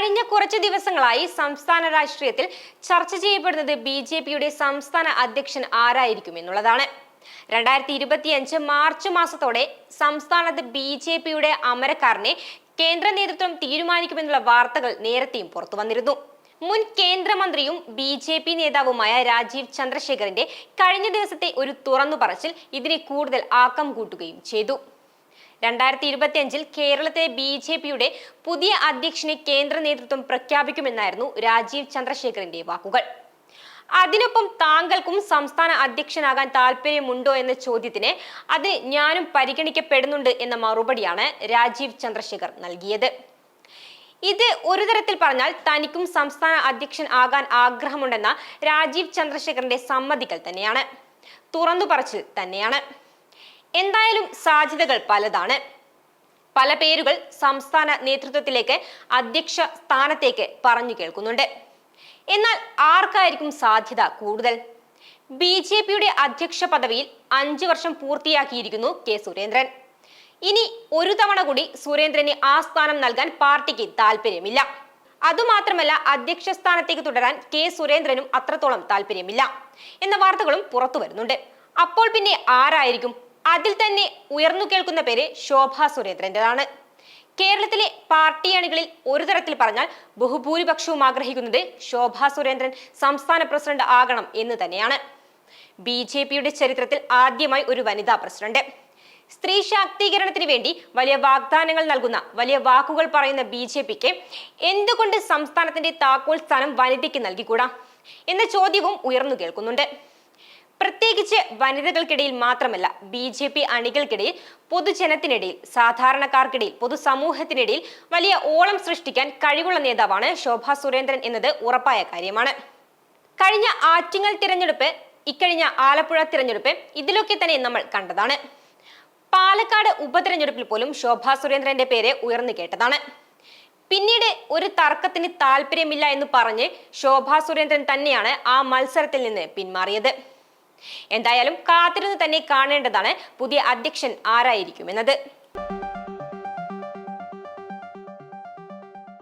കഴിഞ്ഞ കുറച്ച് ദിവസങ്ങളായി സംസ്ഥാന രാഷ്ട്രീയത്തിൽ ചർച്ച ചെയ്യപ്പെടുന്നത് ബി ജെ പിയുടെ സംസ്ഥാന അധ്യക്ഷൻ ആരായിരിക്കും എന്നുള്ളതാണ്. രണ്ടായിരത്തി ഇരുപത്തിയഞ്ച് മാർച്ച് മാസത്തോടെ സംസ്ഥാനത്ത് ബി ജെ പിയുടെ അമരക്കാരനെ കേന്ദ്ര നേതൃത്വം തീരുമാനിക്കുമെന്നുള്ള വാർത്തകൾ നേരത്തെയും പുറത്തു വന്നിരുന്നു. മുൻ കേന്ദ്രമന്ത്രിയും ബി ജെ പി നേതാവുമായ രാജീവ് ചന്ദ്രശേഖറിന്റെ കഴിഞ്ഞ ദിവസത്തെ ഒരു തുറന്നു പറച്ചിൽ ഇതിനെ കൂടുതൽ ആക്കം കൂട്ടുകയും ചെയ്തു. രണ്ടായിരത്തി ഇരുപത്തിയഞ്ചിൽ കേരളത്തെ ബി ജെ പിയുടെ പുതിയ അധ്യക്ഷനെ കേന്ദ്ര നേതൃത്വം പ്രഖ്യാപിക്കുമെന്നായിരുന്നു രാജീവ് ചന്ദ്രശേഖറിന്റെ വാക്കുകൾ. അതിനൊപ്പം താങ്കൾക്കും സംസ്ഥാന അധ്യക്ഷനാകാൻ താല്പര്യമുണ്ടോ എന്ന ചോദ്യത്തിന് അത് ഞാനും പരിഗണിക്കപ്പെടുന്നുണ്ട് എന്ന മറുപടിയാണ് രാജീവ് ചന്ദ്രശേഖർ നൽകിയത്. ഇത് ഒരു തരത്തിൽ പറഞ്ഞാൽ തനിക്കും സംസ്ഥാന അധ്യക്ഷൻ ആകാൻ ആഗ്രഹമുണ്ടെന്ന രാജീവ് ചന്ദ്രശേഖറിന്റെ സമ്മതികൾ തന്നെയാണ്. തുറന്നു പറച്ചിൽ തന്നെയാണ്. എന്തായാലും സാധ്യതകൾ പലതാണ്. പല പേരുകൾ സംസ്ഥാന നേതൃത്വത്തിലേക്ക് അധ്യക്ഷ സ്ഥാനത്തേക്ക് പറഞ്ഞു കേൾക്കുന്നുണ്ട്. എന്നാൽ ആർക്കായിരിക്കും സാധ്യത കൂടുതൽ? ബി ജെ പിയുടെ അധ്യക്ഷ പദവിയിൽ അഞ്ചു വർഷം പൂർത്തിയാക്കിയിരിക്കുന്നു കെ സുരേന്ദ്രൻ. ഇനി ഒരു തവണ കൂടി സുരേന്ദ്രന് ആ സ്ഥാനം നൽകാൻ പാർട്ടിക്ക് താല്പര്യമില്ല അതുമാത്രമല്ല അധ്യക്ഷ സ്ഥാനത്തേക്ക് തുടരാൻ കെ സുരേന്ദ്രനും അത്രത്തോളം താല്പര്യമില്ല എന്ന വാർത്തകളും പുറത്തു വരുന്നുണ്ട്. അപ്പോൾ പിന്നെ ആരായിരിക്കും അതിൽ തന്നെ ഉയർന്നു കേൾക്കുന്ന പേര് ശോഭ സുരേന്ദ്രന്റെതാണ്. കേരളത്തിലെ പാർട്ടി അണികളിൽ ഒരു തരത്തിൽ പറഞ്ഞാൽ ബഹുഭൂരിപക്ഷവും ആഗ്രഹിക്കുന്നത് ശോഭാ സുരേന്ദ്രൻ സംസ്ഥാന പ്രസിഡന്റ് ആകണം എന്ന് തന്നെയാണ്. ബി ജെ പിയുടെ ചരിത്രത്തിൽ ആദ്യമായി ഒരു വനിതാ പ്രസിഡന്റ്. സ്ത്രീ ശാക്തീകരണത്തിന് വേണ്ടി വലിയ വാഗ്ദാനങ്ങൾ നൽകുന്ന വലിയ വാക്കുകൾ പറയുന്ന ബി ജെ പിക്ക് എന്തുകൊണ്ട് സംസ്ഥാനത്തിന്റെ താക്കോൽ സ്ഥാനം വനിതയ്ക്ക് നൽകിക്കൂടാ? എന്ന ചോദ്യവും ഉയർന്നു കേൾക്കുന്നുണ്ട്. പ്രത്യേകിച്ച് വനിതകൾക്കിടയിൽ മാത്രമല്ല ബി ജെ പി അണികൾക്കിടയിൽ പൊതുജനത്തിനിടയിൽ സാധാരണക്കാർക്കിടയിൽ പൊതുസമൂഹത്തിനിടയിൽ വലിയ ഓളം സൃഷ്ടിക്കാൻ കഴിവുള്ള നേതാവാണ് ശോഭ സുരേന്ദ്രൻ എന്നത് ഉറപ്പായ കാര്യമാണ്. കഴിഞ്ഞ ആറ്റിങ്ങൽ തിരഞ്ഞെടുപ്പ് ഇക്കഴിഞ്ഞ ആലപ്പുഴ തിരഞ്ഞെടുപ്പ് ഇതിലൊക്കെ തന്നെ നമ്മൾ കണ്ടതാണ്. പാലക്കാട് ഉപതിരഞ്ഞെടുപ്പിൽ പോലും ശോഭ സുരേന്ദ്രന്റെ പേര് ഉയർന്നു കേട്ടതാണ്. പിന്നീട് ഒരു തർക്കത്തിന് താല്പര്യമില്ല എന്ന് പറഞ്ഞ് ശോഭ സുരേന്ദ്രൻ തന്നെയാണ് ആ മത്സരത്തിൽ നിന്ന് പിന്മാറിയത്. എന്തായാലും കാത്തിരുന്ന് തന്നെ കാണേണ്ടതാണ് പുതിയ അധ്യക്ഷൻ ആരായിരിക്കുമെന്നത്